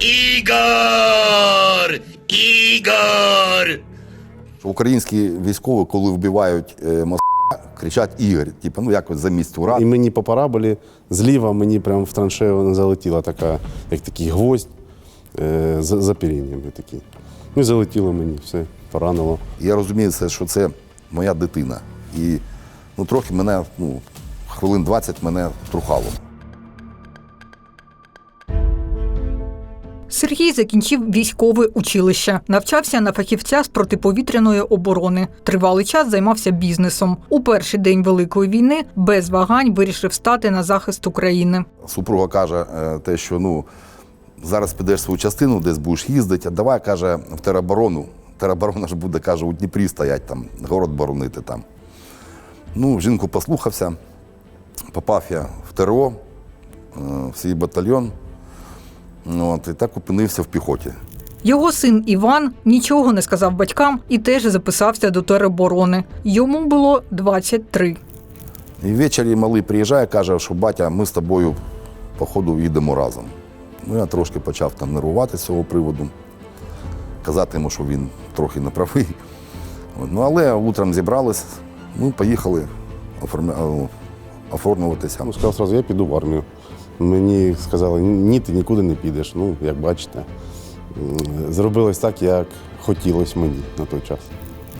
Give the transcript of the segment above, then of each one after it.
Ігор! Ігор! Українські військові, коли вбивають е, кричать Ігор. Типу, ну якось замість ура. І мені по параболі зліва мені прямо в траншею вона залетіла така, як такий гвоздь е, за, за перінням. такий. Ну і залетіло мені, все, поранило. Я розумію, це, що це моя дитина. І ну, трохи мене, ну, хвилин 20 мене трухало. Сергій закінчив військове училище, навчався на фахівця з протиповітряної оборони. Тривалий час займався бізнесом. У перший день великої війни без вагань вирішив стати на захист України. Супруга каже е, те, що ну, зараз підеш свою частину, десь будеш їздити, а давай, каже, в тероборону. Тероборона ж буде, каже, у Дніпрі стоять, там, город боронити там. Ну, жінку послухався, попав я в ТРО, е, в свій батальйон. Ну, От, і так опинився в піхоті. Його син Іван нічого не сказав батькам і теж записався до тероборони. Йому було 23. І ввечері малий приїжджає, каже, що батя, ми з тобою, походу, їдемо разом. Ну, я трошки почав там нервувати з цього приводу, казати йому, що він трохи не правий. Ну, але утром зібрались, ну, поїхали оформлюватися. Ну, сказав одразу, я піду в армію. Мені сказали, ні, ти нікуди не підеш. Ну, як бачите, зробилось так, як хотілося мені на той час.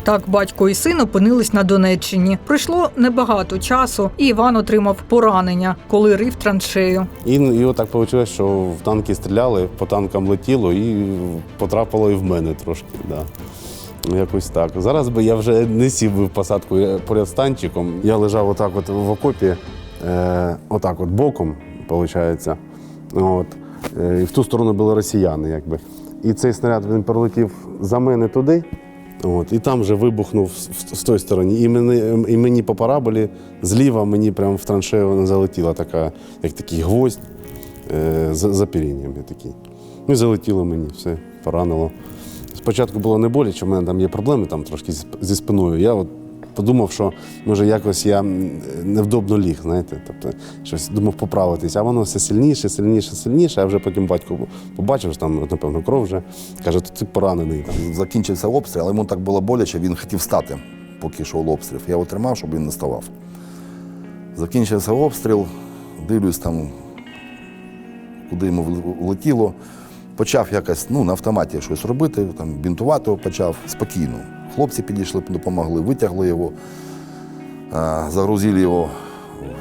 Так батько і син опинились на Донеччині. Пройшло небагато часу, і Іван отримав поранення, коли рив траншею. І, і отак вийшло, що в танки стріляли, по танкам летіло і потрапило і в мене трошки. Да. Якось так. Зараз би я вже не сів би в посадку поряд з танчиком. Я лежав отак от в окопі, е, отак от боком, виходить. От. Е, і в ту сторону були росіяни, якби. І цей снаряд він пролетів за мене туди. От, і там вже вибухнув з, з тої сторони. І мені, і мені по параболі зліва мені прямо в траншею залетіла така, як такий гвоздь е, за, за перінням. я такий. Ну і залетіло мені, все, поранило. Спочатку було не боляче, в мене там є проблеми там трошки зі спиною. Я от подумав, що може якось я невдобно ліг, знаєте, тобто щось думав поправитись, а воно все сильніше, сильніше, сильніше. А вже потім батько побачив, що там, напевно, кров вже. Каже, то ти поранений. Там. Закінчився обстріл, але йому так було боляче, він хотів встати, поки йшов обстріл. Я його тримав, щоб він не ставав. Закінчився обстріл, дивлюсь там, куди йому влетіло. Почав якось ну, на автоматі щось робити, там, бінтувати почав спокійно. Хлопці підійшли, допомогли, витягли його, загрузили його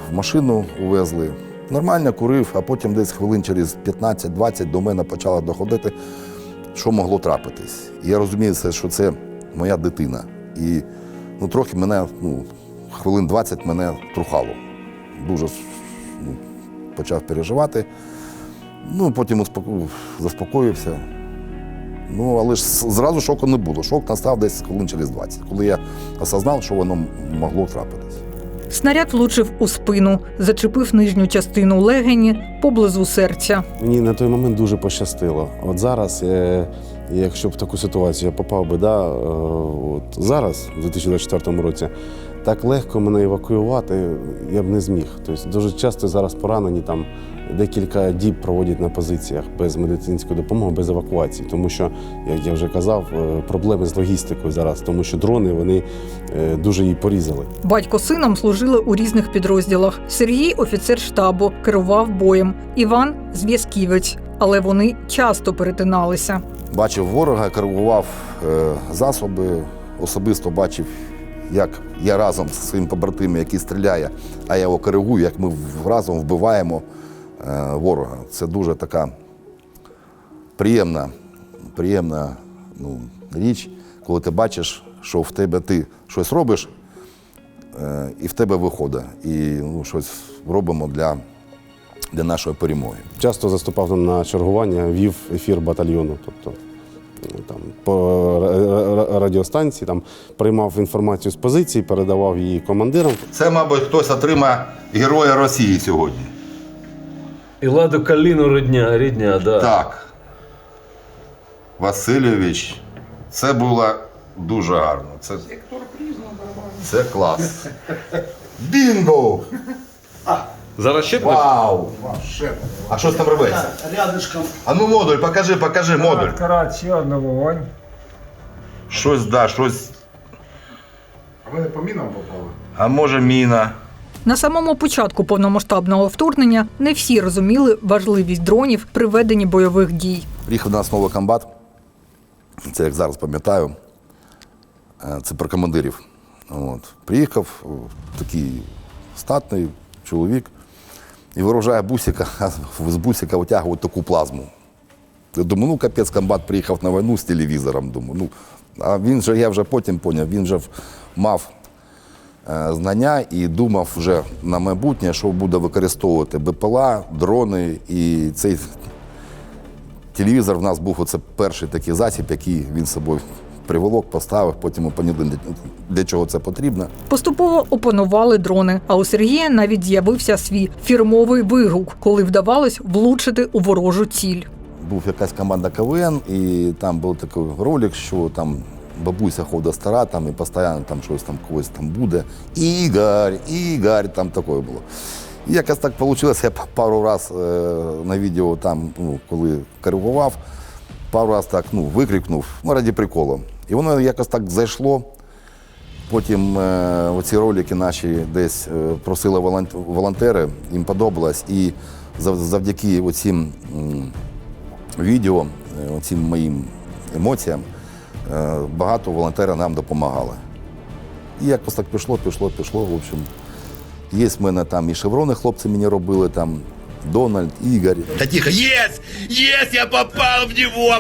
в машину, увезли. Нормально курив, а потім десь хвилин через 15-20 до мене почало доходити, що могло трапитись. І я розумію, що це моя дитина. І ну, трохи мене, ну, хвилин 20 мене трухало. Дуже ну, почав переживати. Ну, потім заспокоївся. Ну, але ж зразу шоку не було. Шок настав десь хвилин через 20, коли я осознав, що воно могло трапитись. Снаряд влучив у спину, зачепив нижню частину легені поблизу серця. Мені на той момент дуже пощастило. От зараз, е, якщо б в таку ситуацію я попав би, да, е, от зараз, у 2024 році, так легко мене евакуювати я б не зміг. Тобто дуже часто зараз поранені там декілька діб проводять на позиціях без медицинської допомоги, без евакуації. Тому що, як я вже казав, е, проблеми з логістикою зараз, тому що дрони вони е, дуже її порізали. Батько сином служили у різних підрозділах. Сергій офіцер штабу, керував боєм. Іван зв'язківець, але вони часто перетиналися. Бачив ворога, коригував е, засоби, особисто бачив, як я разом зі своїм побратимом, який стріляє, а я його коригую, як ми разом вбиваємо ворога. Це дуже така приємна, приємна ну, річ, коли ти бачиш, що в тебе ти щось робиш, е, і в тебе виходить. І ну, щось робимо для, для нашої перемоги. Часто заступав на чергування, вів ефір батальйону. Тобто е, там по ра- ра- радіостанції там приймав інформацію з позиції, передавав її командирам. Це, мабуть, хтось отримає Героя Росії сьогодні. І Ладу Каліну рідня, рідня, да. Так. Васильович, це було дуже гарно. Це, це клас. Бінго! Зараз ще буде? Вау! А що там робиться? Рядышком. А ну модуль, покажи, покажи модуль. Карат, ще одна вогонь. Щось, да, щось. А ви не по мінам попали? А може міна. На самому початку повномасштабного вторгнення не всі розуміли важливість дронів при веденні бойових дій. Приїхав до нас новий комбат. Це як зараз пам'ятаю. Е, Це про командирів. От. Приїхав такий статний чоловік і виражає бусика, з бусика витягують таку плазму. Я думаю, ну капець, комбат приїхав на війну з телевізором. Думаю, ну, а він же, я вже потім поняв, він же мав знання і думав вже на майбутнє, що буде використовувати БПЛА, дрони і цей телевізор в нас був оце перший такий засіб, який він з собою приволок, поставив, потім для, для чого це потрібно. Поступово опанували дрони. А у Сергія навіть з'явився свій фірмовий вигук, коли вдавалось влучити у ворожу ціль. Був якась команда КВН, і там був такий ролик, що там бабуся ходить стара, там і постійно там щось там когось там буде. Ігор, Ігор, там таке було. І якось так вийшло, я пару раз е, на відео там, ну, коли коригував, пару раз так ну, викрикнув, ну, раді приколу. І воно якось так зайшло. Потім е, оці ролики наші десь е, просили волонт- волонтери, їм подобалось. І завдяки оцім відео, оцим моїм емоціям, багато волонтерів нам допомагали. І якось так пішло, пішло, пішло. В общем, є в мене там і шеврони хлопці мені робили, там Дональд, Ігор. Да тихо, ес! Ес, я попал в него!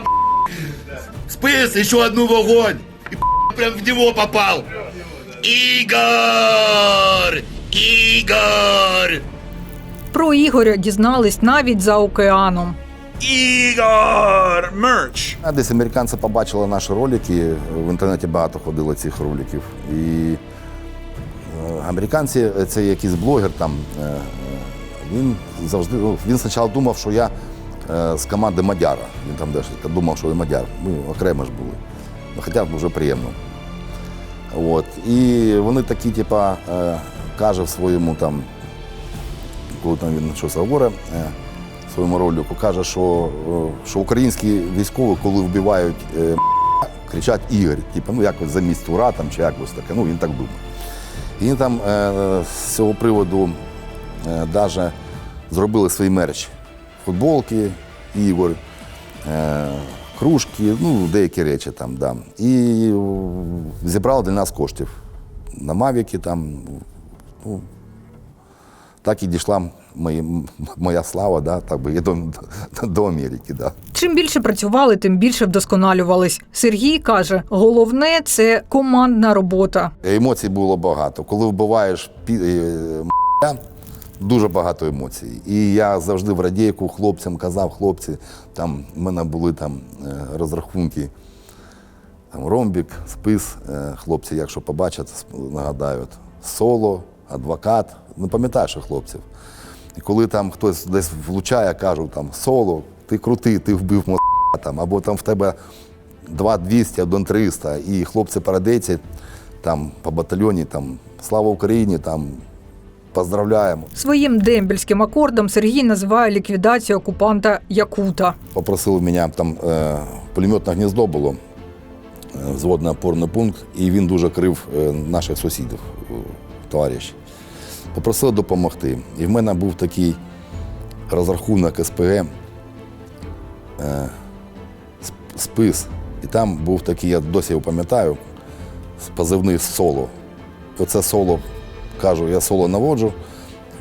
Спыс, еще одну в огонь! И прям в него попал! Игорь! Игорь! Про Ігоря дізнались навіть за океаном. Игорь! Мерч! А десь американці побачили наші ролики, в інтернеті багато ходило цих роликів. І е, американці, це якийсь блогер там, е, е, він завжди, ну, він спочатку думав, що я е, з команди Мадяра. Він там теж думав, що я Мадяр. Ми окремо ж були. Ну, Хоча дуже приємно. От. І вони такі, типа, е, каже в своєму там, коли там він щось говорить, е, своєму ролику, каже, що, е, що українські військові, коли вбивають е, кричать Ігор, типу, ну якось замість ура там, чи якось таке. Ну, він так думає. І він там е, з цього приводу е, зробили свій мерч. Футболки, Ігор, кружки, ну, деякі речі там. Да. І зібрали для нас коштів. На Мавіки там. Ну, так і дійшла моя, моя слава, да, так би, і до, до Америки. Да. Чим більше працювали, тим більше вдосконалювались. Сергій каже: головне це командна робота. Емоцій було багато. Коли вбиваєш е, дуже багато емоцій. І я завжди в радійку хлопцям казав, хлопці, там в мене були там е, розрахунки. Там ромбік, спис, е, хлопці, якщо побачать, нагадають. Соло, адвокат. Не пам'ятаєш що хлопців. І коли там хтось десь влучає, кажуть, там соло, ти крутий, ти вбив мо там, або там в тебе 2-200, 1-300, і хлопці парадейці там по батальйоні, там слава Україні, там поздравляємо. Своїм дембельським акордом Сергій називає ліквідацію окупанта Якута. Попросили мене там е, пулеметне гніздо було, е, взводний опорний пункт, і він дуже крив е, наших сусідів, е, товариш. Попросили допомогти. І в мене був такий розрахунок СПГ, е, спис. І там був такий, я досі його пам'ятаю, позивний соло. Оце соло, кажу, я соло наводжу,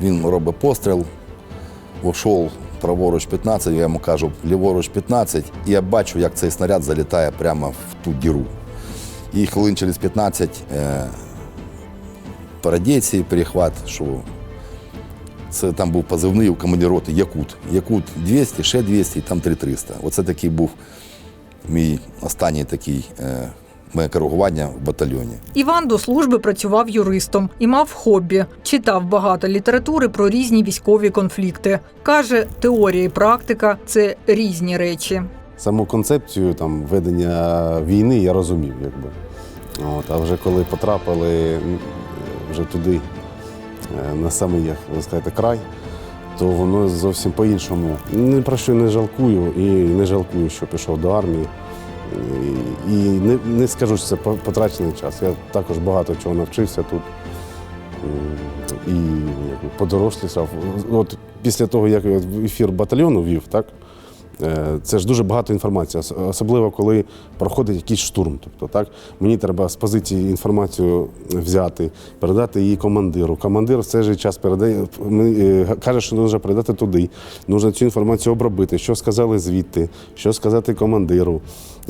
він робить постріл, Вошов праворуч 15, я йому кажу, ліворуч 15, і я бачу, як цей снаряд залітає прямо в ту діру. І хвилин через 15 по перехват, що це там був позивний у командироти Якут. Якут 200, ще 200 і там 3300. Оце такий був мій останній такий е, моє коригування в батальйоні. Іван до служби працював юристом і мав хобі. Читав багато літератури про різні військові конфлікти. Каже, теорія і практика це різні речі. Саму концепцію там ведення війни я розумів, якби. От, а вже коли потрапили вже туди, е, на самий, як ви сказати, край, то воно зовсім по-іншому. Ні про що не жалкую і не жалкую, що пішов до армії. І, не, не скажу, що це потрачений час. Я також багато чого навчився тут. І подорослішав. От після того, як я в ефір батальйону вів, так, це ж дуже багато інформації, особливо коли проходить якийсь штурм. Тобто, так, мені треба з позиції інформацію взяти, передати її командиру. Командир в цей же час передає, е, каже, що потрібно передати туди. Нужно цю інформацію обробити, що сказали звідти, що сказати командиру.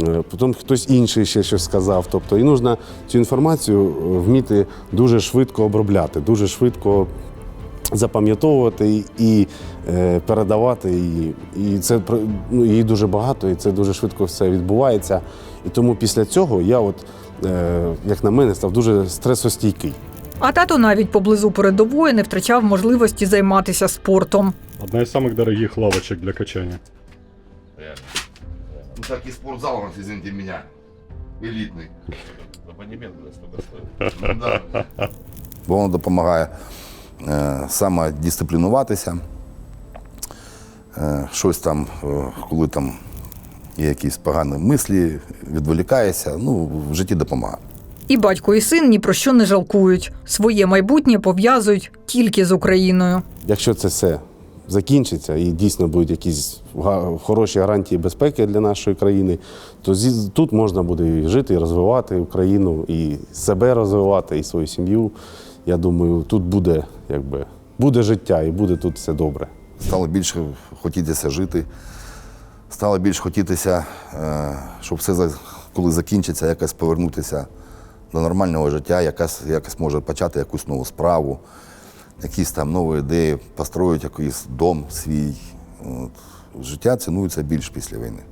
Е, Потім хтось інший ще щось сказав. Тобто, і нужно цю інформацію е, вміти дуже швидко обробляти, дуже швидко запам'ятовувати і е, передавати її. І це про- ну, її дуже багато, і це дуже швидко все відбувається. І тому після цього я, от, е, як на мене, став дуже стресостійкий. А тато навіть поблизу передової не втрачав можливості займатися спортом. Одна из самых дорогих лавочек для качания. Ну так и спортзал у нас, извините меня. Элитный. Абонемент Да. Бо воно допомагає е, саме дисциплінуватися. Е, щось там, е, коли там є якісь погані мислі, відволікаєшся, ну, в житті допомагає. І батько і син ні про що не жалкують. Своє майбутнє пов'язують тільки з Україною. Якщо це все закінчиться і дійсно будуть якісь хороші гарантії безпеки для нашої країни, то тут можна буде і жити, і розвивати Україну, і себе розвивати, і свою сім'ю. Я думаю, тут буде, якби, буде життя і буде тут все добре. Стало більше хотітися жити, стало більше хотітися, е, щоб все, коли закінчиться, якось повернутися до нормального життя, якась, якось може почати якусь нову справу, якісь там нові ідеї, построїти якийсь дом свій. От. Життя цінується більш після війни.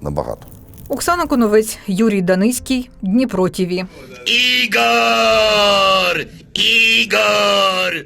Набагато. Оксана Коновець, Юрій Даниський, Дніпро ТІВІ. Ігор! Игорь!